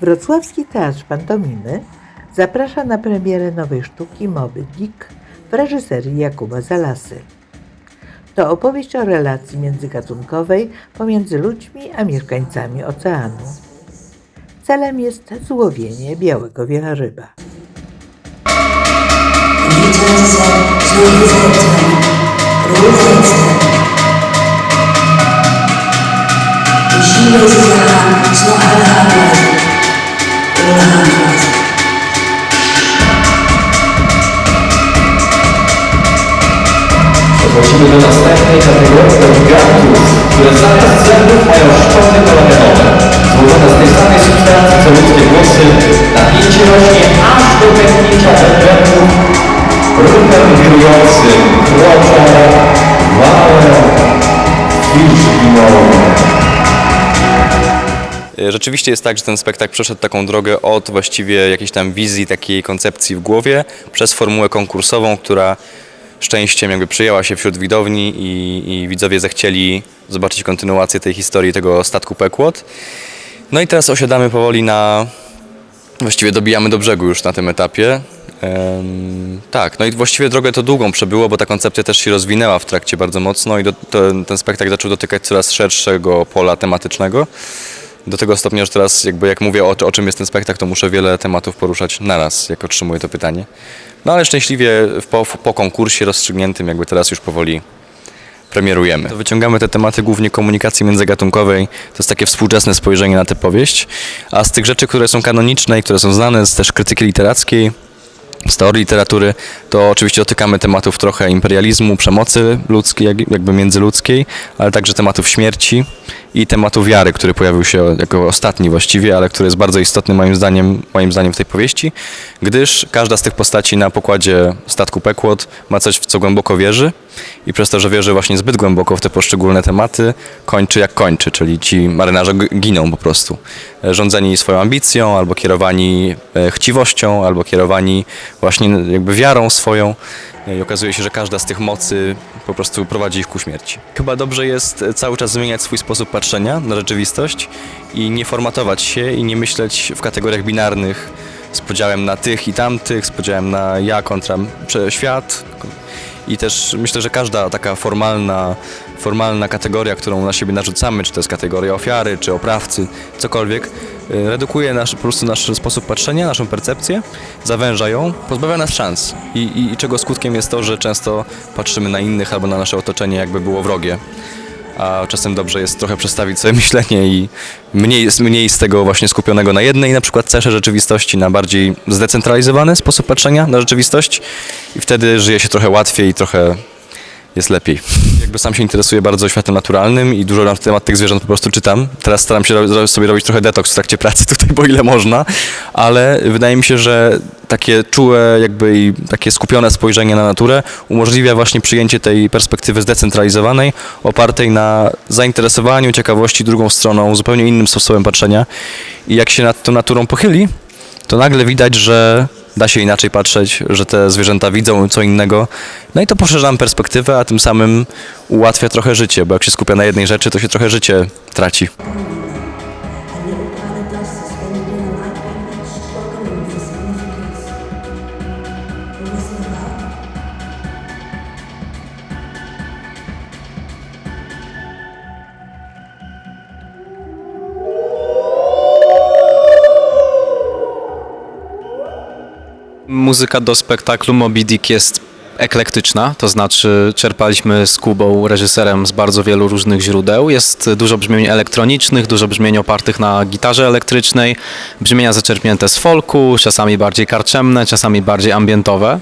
Wrocławski Teatr Pantomimy zaprasza na premierę nowej sztuki Moby Dick w reżyserii Jakuba Zalasy. To opowieść o relacji międzygatunkowej pomiędzy ludźmi a mieszkańcami oceanu. Celem jest złowienie białego wieloryba. He turns hand, it's not her hand rising, all her hand rising. Przechodzimy do następnej kategorii to gigantów, które zamiast zębów mają szczoty kolagenowe, złożone z tej samej substancji co ludzkie głosy. Napięcie rośnie aż do pęknięcia węgłów, ruchem wirującym, kroczą, wałem, wilczkiną. E, Rzeczywiście jest tak, że ten spektakl przeszedł taką drogę od właściwie jakiejś tam wizji, takiej koncepcji w głowie, przez formułę konkursową, która szczęściem jakby przyjęła się wśród widowni i, i widzowie zechcieli zobaczyć kontynuację tej historii tego statku Pekłot. No i teraz osiadamy powoli na, właściwie dobijamy do brzegu już na tym etapie. Em, tak, no i właściwie drogę to długą przebyło, bo ta koncepcja też się rozwinęła w trakcie bardzo mocno i do, to, ten spektakl zaczął dotykać coraz szerszego pola tematycznego. Do tego stopnia, że teraz jakby jak mówię o, o czym jest ten spektakl, to muszę wiele tematów poruszać naraz, jak otrzymuję to pytanie. No ale szczęśliwie po, po konkursie rozstrzygniętym jakby teraz już powoli premierujemy. To wyciągamy te tematy głównie komunikacji międzygatunkowej, to jest takie współczesne spojrzenie na tę powieść, a z tych rzeczy, które są kanoniczne i które są znane z też krytyki literackiej, teorii literatury, to oczywiście dotykamy tematów trochę imperializmu, przemocy ludzkiej, jak- jakby międzyludzkiej, ale także tematów śmierci i tematu wiary, który pojawił się jako ostatni właściwie, ale który jest bardzo istotny moim zdaniem, moim zdaniem w tej powieści, gdyż każda z tych postaci na pokładzie statku Pekłot ma coś, w co głęboko wierzy i przez to, że wierzy właśnie zbyt głęboko w te poszczególne tematy, kończy jak kończy, czyli ci marynarze giną po prostu. E, Rządzeni swoją ambicją, albo kierowani e, chciwością, albo kierowani właśnie jakby wiarą swoją. E, I okazuje się, że każda z tych mocy po prostu prowadzi ich ku śmierci. Chyba dobrze jest cały czas zmieniać swój sposób patrzenia na rzeczywistość i nie formatować się i nie myśleć w kategoriach binarnych z podziałem na tych i tamtych, z podziałem na ja kontra świat. I też myślę, że każda taka formalna, formalna kategoria, którą na siebie narzucamy, czy to jest kategoria ofiary, czy oprawcy, cokolwiek, y, redukuje nasz, po prostu nasz sposób patrzenia, naszą percepcję, zawęża ją, pozbawia nas szans. I, i, I czego skutkiem jest to, że często patrzymy na innych albo na nasze otoczenie, jakby było wrogie. A czasem dobrze jest trochę przestawić sobie myślenie i mniej, mniej z tego właśnie skupionego na jednej na przykład cesze rzeczywistości, na bardziej zdecentralizowany sposób patrzenia na rzeczywistość i wtedy żyje się trochę łatwiej i trochę jest lepiej. Jakby sam się interesuję bardzo światem naturalnym i dużo na temat tych zwierząt po prostu czytam. Teraz staram się sobie robić trochę detoks w trakcie pracy tutaj, bo ile można, ale wydaje mi się, że takie czułe jakby i takie skupione spojrzenie na naturę umożliwia właśnie przyjęcie tej perspektywy zdecentralizowanej, opartej na zainteresowaniu, ciekawości drugą stroną, zupełnie innym sposobem patrzenia. I jak się nad tą naturą pochyli, to nagle widać, że da się inaczej patrzeć, że te zwierzęta widzą co innego. No i to poszerza nam perspektywę, a tym samym ułatwia trochę życie, bo jak się skupia na jednej rzeczy, to się trochę życie traci. Muzyka do spektaklu Moby Dick jest eklektyczna, to znaczy czerpaliśmy z Kubą, reżyserem, z bardzo wielu różnych źródeł. Jest dużo brzmień elektronicznych, dużo brzmień opartych na gitarze elektrycznej, brzmienia zaczerpnięte z folku, czasami bardziej karczemne, czasami bardziej ambientowe.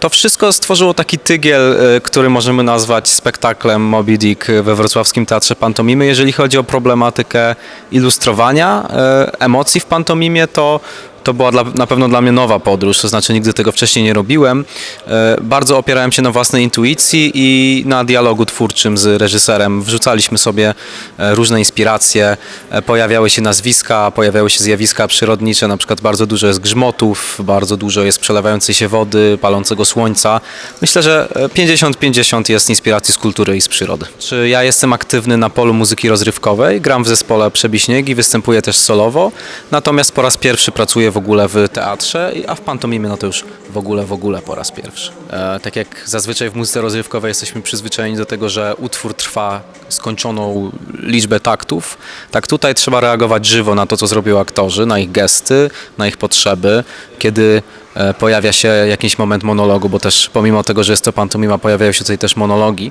To wszystko stworzyło taki tygiel, e, który możemy nazwać spektaklem Moby Dick we Wrocławskim Teatrze Pantomimy. Jeżeli chodzi o problematykę ilustrowania e, emocji w pantomimie, to to była dla, na pewno dla mnie nowa podróż, to znaczy nigdy tego wcześniej nie robiłem. E, Bardzo opierałem się na własnej intuicji i na dialogu twórczym z reżyserem. Wrzucaliśmy sobie e, różne inspiracje, e, pojawiały się nazwiska, pojawiały się zjawiska przyrodnicze, na przykład bardzo dużo jest grzmotów, bardzo dużo jest przelewającej się wody, palącego słońca. Myślę, że e, 50-50 jest inspiracji z kultury i z przyrody. Czy ja jestem aktywny na polu muzyki rozrywkowej, gram w zespole Przebiśniegi, występuję też solowo, natomiast po raz pierwszy pracuję w ogóle w teatrze, a w pantomimie no to już w ogóle, w ogóle po raz pierwszy. E, tak jak zazwyczaj w muzyce rozrywkowej jesteśmy przyzwyczajeni do tego, że utwór trwa skończoną liczbę taktów, tak tutaj trzeba reagować żywo na to, co zrobią aktorzy, na ich gesty, na ich potrzeby, kiedy e, pojawia się jakiś moment monologu, bo też pomimo tego, że jest to pantomima, pojawiają się tutaj też monologi,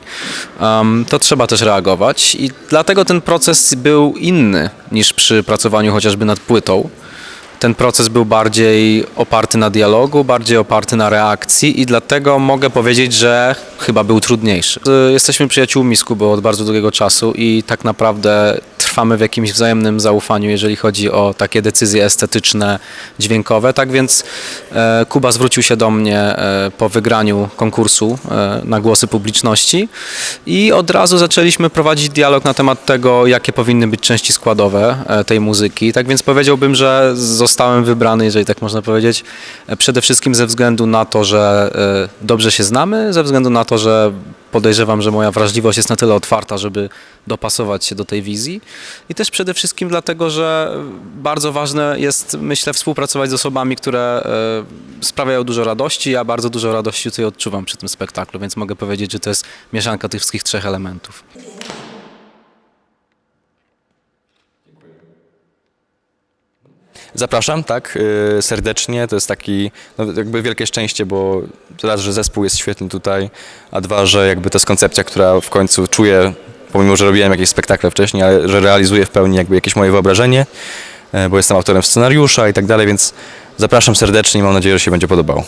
em, to trzeba też reagować i dlatego ten proces był inny niż przy pracowaniu chociażby nad płytą. Ten proces był bardziej oparty na dialogu, bardziej oparty na reakcji i dlatego mogę powiedzieć, że chyba był trudniejszy. Y, Jesteśmy przyjaciółmi z Kubą od bardzo długiego czasu i tak naprawdę trwamy w jakimś wzajemnym zaufaniu, jeżeli chodzi o takie decyzje estetyczne, dźwiękowe. Tak więc e, Kuba zwrócił się do mnie e, po wygraniu konkursu e, na głosy publiczności i od razu zaczęliśmy prowadzić dialog na temat tego, jakie powinny być części składowe tej muzyki. Tak więc powiedziałbym, że zostałem wybrany, jeżeli tak można powiedzieć, przede wszystkim ze względu na to, że dobrze się znamy, ze względu na to, że podejrzewam, że moja wrażliwość jest na tyle otwarta, żeby dopasować się do tej wizji i też przede wszystkim dlatego, że bardzo ważne jest, myślę, współpracować z osobami, które e, sprawiają dużo radości. Ja bardzo dużo radości tutaj odczuwam przy tym spektaklu, więc mogę powiedzieć, że to jest mieszanka tych wszystkich trzech elementów. Zapraszam, tak, y, serdecznie. To jest taki, no, jakby wielkie szczęście, bo raz, że zespół jest świetny tutaj, a dwa, że jakby to jest koncepcja, która w końcu czuję, pomimo, że robiłem jakieś spektakle wcześniej, ale że realizuje w pełni jakby jakieś moje wyobrażenie, e, bo jestem autorem scenariusza i tak dalej, więc zapraszam serdecznie i mam nadzieję, że się będzie podobało.